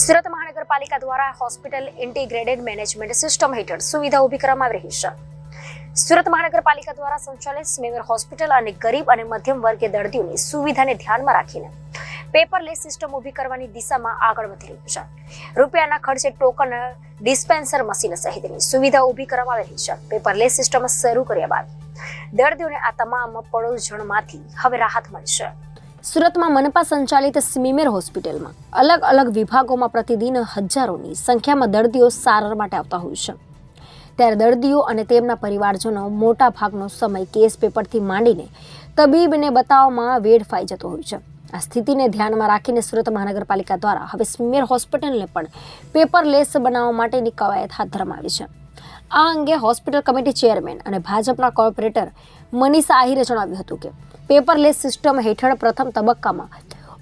સુરત મહાનગરપાલિકા દ્વારા hospital integrated management system હેઠળ સુવિધા ઊભી કરવામાં રહી છે. સુરત મહાનગરપાલિકા દ્વારા સંચાલિત સ્મીમેર હોસ્પિટલ અને ગરીબ અને મધ્યમ વર્ગે દર્દીઓની સુવિધાને ધ્યાનમાં રાખીને પેપરલેસ સિસ્ટમ ઊભી કરવાની દિશામાં આગળ વધી રહ્યું છે. રૂપિયાના ખર્ચે ટોકન ડિસ્પેન્સર મશીન સહિતની સુવિધા ઊભી કરવામાં રહી છે. પેપરલેસ સિસ્ટમ શરૂ કર્યા બાદ દર્દીઓને આ તમામ પડોજણમાંથી હવે રાહત મળશે સુરતમાં મનપા સંચાલિત સિમિમેર હોસ્પિટલમાં અલગ અલગ વિભાગોમાં પ્રતિદિન હજારોની સંખ્યામાં દર્દીઓ સારવાર માટે આવતા હોય છે. ત્યારે દર્દીઓ અને તેમના પરિવારજનો મોટા ભાગનો સમય કેસ પેપરથી માંડીને તબીબને બતાવવામાં વેડફાઈ જતો હોય છે. આ સ્થિતિને ધ્યાનમાં રાખીને સુરત મહાનગરપાલિકા દ્વારા હવે સ્મિમેર હોસ્પિટલને પણ પેપરલેસ બનાવવા માટેની કવાયત હાથ ધરવામાં આવી છે. આ અંગે હોસ્પિટલ કમિટી ચેરમેન અને ભાજપના કોર્પોરેટર મનીષા આહિરે જણાવ્યું હતું કે પેપરલેસ સિસ્ટમ હેઠળ પ્રથમ તબક્કામાં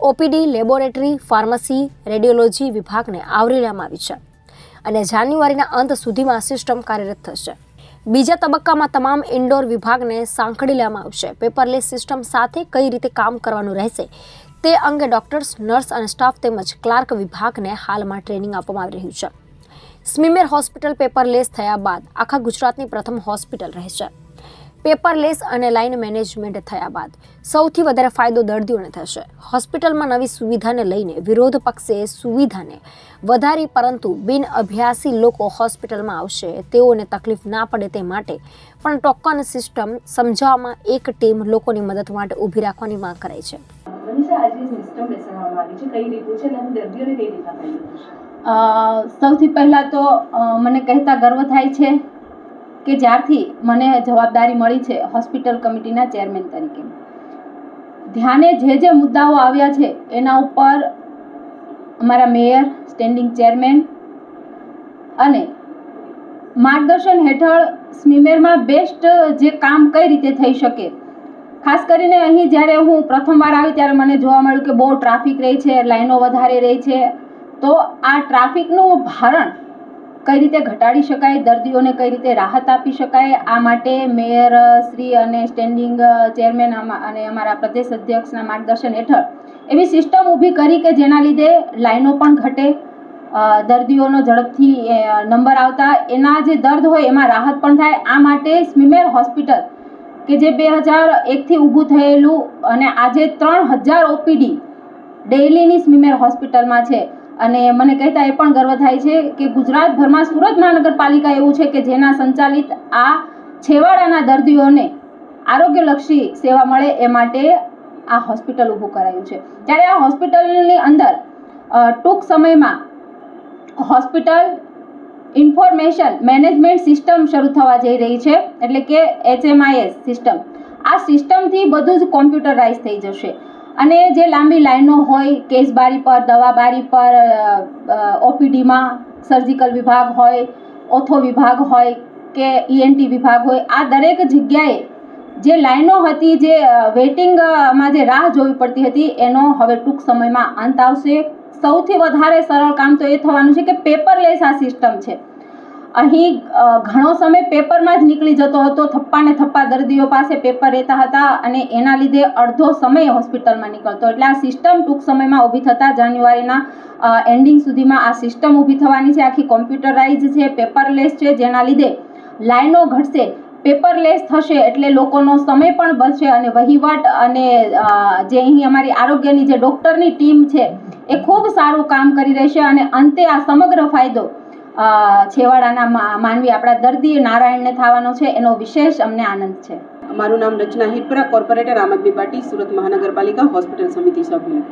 ઓપીડી, લેબોરેટરી, ફાર્મસી, રેડિયોલોજી વિભાગને આવરી લેવામાં આવી છે અને જાન્યુઆરીના અંત સુધીમાં સિસ્ટમ કાર્યરત થશે. બીજા તબક્કામાં તમામ ઇન્ડોર વિભાગને સાંકળી લેવામાં આવશે. પેપરલેસ સિસ્ટમ સાથે કઈ રીતે કામ કરવાનું રહેશે તે અંગે ડોક્ટર્સ, નર્સ અને સ્ટાફ તેમજ ક્લાર્ક વિભાગને હાલમાં ટ્રેનિંગ આપવામાં આવી રહ્યું છે. સ્મીમેર હોસ્પિટલ પેપરલેસ થયા બાદ આખા ગુજરાતની પ્રથમ હોસ્પિટલ રહેશે પેપરલેસ અને લાઇન મેનેજમેન્ટ થયા બાદ સૌથી વધારે ફાયદો દર્દીઓને થશે. હોસ્પિટલમાં નવી સુવિધાને લઈને વિરોધ પક્ષે સુવિધાને વધારી પરંતુ બિન અભ્યાસી લોકો હોસ્પિટલમાં આવશે, તેઓને તકલીફ ના પડે તે માટે પણ ટોકન સિસ્ટમ સમજાવવામાં એક ટીમ લોકોની મદદ માટે ઊભી રાખવાની માંગ કરાઈ છે. આજે સિસ્ટમ બેસાડવામાં આવી છે. કઈ રીતે છે અને દર્દીઓને કઈ રીતના સૌથી પહેલાં તો મને કહેતા ગર્વ થાય છે કે જ્યારથી મને જવાબદારી મળી છે હોસ્પિટલ કમિટીના ચેરમેન તરીકે. ધ્યાને જે જે મુદ્દાઓ આવ્યા છે, એના ઉપર અમારા મેયર, સ્ટેન્ડિંગ ચેરમેન અને માર્ગદર્શન હેઠળ સ્મીમેરમાં બેસ્ટ જે કામ કઈ રીતે થઈ શકે. ખાસ કરીને અહીં જ્યારે હું પ્રથમવાર આવી ત્યારે મને જોવા મળ્યું કે બહુ ટ્રાફિક રહી છે, લાઈનો વધારે રહી છે તો આ ટ્રાફિકનું ભારણ કઈ રીતે ઘટાડી શકાય, દર્દીઓને કઈ રીતે રાહત આપી શકાય, આ માટે મેયર, શ્રી અને સ્ટેન્ડિંગ ચેરમેન અને અમારા પ્રદેશ અધ્યક્ષના માર્ગદર્શન હેઠળ એવી સિસ્ટમ ઊભી કરી કે જેના લીધે લાઈનો પણ ઘટે દર્દીઓનો ઝડપથી નંબર આવતા, એના જે દર્દ હોય એમાં રાહત પણ થાય. આ માટે સ્મીમેર હોસ્પિટલ કે જે બે હજાર એકથી ઊભું થયેલું અને આજે ત્રણ હજાર ઓપીડી ડેઇલીની સ્મીમેર હોસ્પિટલમાં છે. અને મને કહેતા એ પણ ગર્વ થાય છે કે ગુજરાતભરમાં સુરત મહાનગરપાલિકા એવું છે કે જેના સંચાલિત આ છેવાડાના દર્દીઓને આરોગ્યલક્ષી સેવા મળે એ માટે આ હોસ્પિટલ ઊભું કરાયું છે. ત્યારે આ હોસ્પિટલની અંદર ટૂંક સમયમાં હોસ્પિટલ ઇન્ફોર્મેશન મેનેજમેન્ટ સિસ્ટમ શરૂ થવા જઈ રહી છે, એટલે કે એચએમઆઈએસ સિસ્ટમ. આ સિસ્ટમથી બધું જ કોમ્પ્યુટરાઇઝ થઈ જશે. અને જે લાંબી લાઈનો હોય કેસ બારી પર દવા બારી પર ઓપીડીમાં સર્જિકલ વિભાગ હોય, ઓથો વિભાગ હોય કે ઈએનટી વિભાગ હોય, આ દરેક જગ્યાએ જે લાઈનો હતી, જે વેઇટિંગમાં જે રાહ જોવી પડતી હતી, એનો હવે ટૂંક સમયમાં અંત આવશે. સૌથી વધારે સરળ કામ તો એ થવાનું છે કે પેપરલેસ આ સિસ્ટમ છે. અહીં ઘણો સમય પેપરમાં જ નીકળી જતો હતો. થપ્પા ને થપ્પા દર્દીઓ પાસે પેપર રહેતા હતા અને એના લીધે અડધો સમય હોસ્પિટલમાં નીકળતો. એટલે આ સિસ્ટમ ટૂંક સમયમાં ઊભી થતાં જાન્યુઆરીના એન્ડિંગ સુધીમાં આ સિસ્ટમ ઊભી થવાની છે. આખી કોમ્પ્યુટરાઇઝ છે, પેપરલેસ છે, જેના લીધે લાઈનો ઘટશે, પેપરલેસ થશે એટલે લોકોનો સમય પણ બચશે અને વહીવટ અને જે અહીં અમારી આરોગ્યની જે ડૉક્ટરની ટીમ છે, એ ખૂબ સારું કામ કરી રહેશે અને અંતે આ સમગ્ર ફાયદો છેવાડાના માનવી આપણા દર્દી નારાયણને થવાનો છે, એનો વિશેષ અમને આનંદ છે. મારું નામ રચના હિરપરા કોર્પોરેટર આમ પાટી સુરત મહાનગરપાલિકા, હોસ્પિટલ સમિતિ સભ્ય.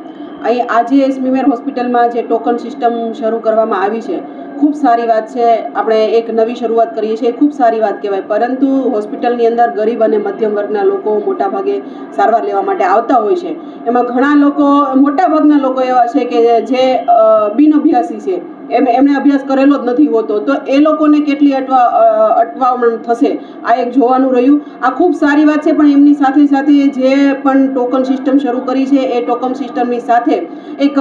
અહીં આજે સ્મીમેર હોસ્પિટલમાં જે ટોકન સિસ્ટમ શરૂ કરવામાં આવી છે, ખૂબ સારી વાત છે. આપણે એક નવી શરૂઆત કરીએ છીએ, ખૂબ સારી વાત કહેવાય. પરંતુ હોસ્પિટલની અંદર ગરીબ અને મધ્યમ વર્ગના લોકો મોટાભાગે સારવાર લેવા માટે આવતા હોય છે. એમાં ઘણા લોકો, મોટાભાગના લોકો એવા છે કે જે બિન બિનઅભ્યાસી છે. એમ એમણે અભ્યાસ કરેલો જ નથી હોતો. તો એ લોકોને કેટલી અટવા અટવામણ થશે? આ એક જોવાનું રહ્યું. આ ખૂબ સારી વાત છે, પણ એમની સાથે સાથે જે પણ ટોકન સિસ્ટમ શરૂ કરી છે, એ ટોકન સિસ્ટમની સાથે એક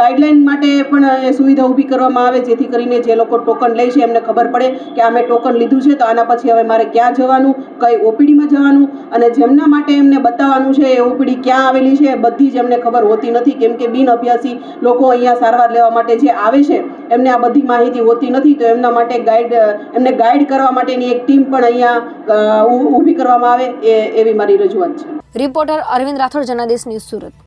ગાઈડલાઇન માટે પણ સુવિધા ઊભી કરવામાં આવે, જેથી કરીને જે લોકો ટોકન લે છે, એમને ખબર પડે કે આ મેં ટોકન લીધું છે, તો આના પછી હવે મારે ક્યાં જવાનું, કઈ ઓપીડીમાં જવાનું, અને જેમના માટે એમને બતાવવાનું છે, એ ઓપીડી ક્યાં આવેલી છે, બધી જ એમને ખબર હોતી નથી, કેમ કે બિન અભ્યાસી લોકો અહીંયા સારવાર લેવા માટે જે આવે છે એમને આ બધી માહિતી હોતી નથી, તો એમના માટે ગાઈડ એમને ગાઈડ કરવા માટેની એક ટીમ પણ અહીંયા ઊભી કરવામાં આવે, એ, એવી મારી રજૂઆત છે. Reporter Arvind Rathod Janadesh news Surat.